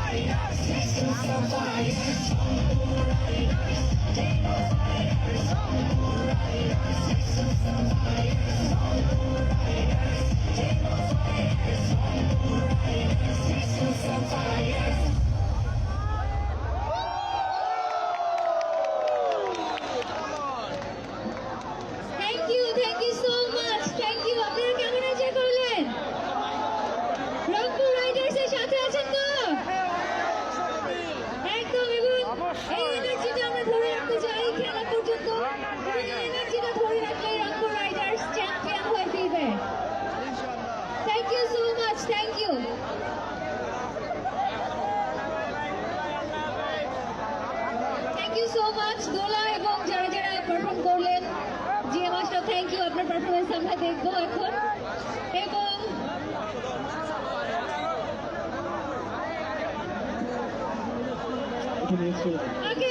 fire, this is fire. মাচ দোলা এবং যারা যারা পারফর্ম করলেন জি মাস্টার থ্যাংক ইউ আপনার পারফরমেন্স আমরা দেখব এখন। এবং ওকে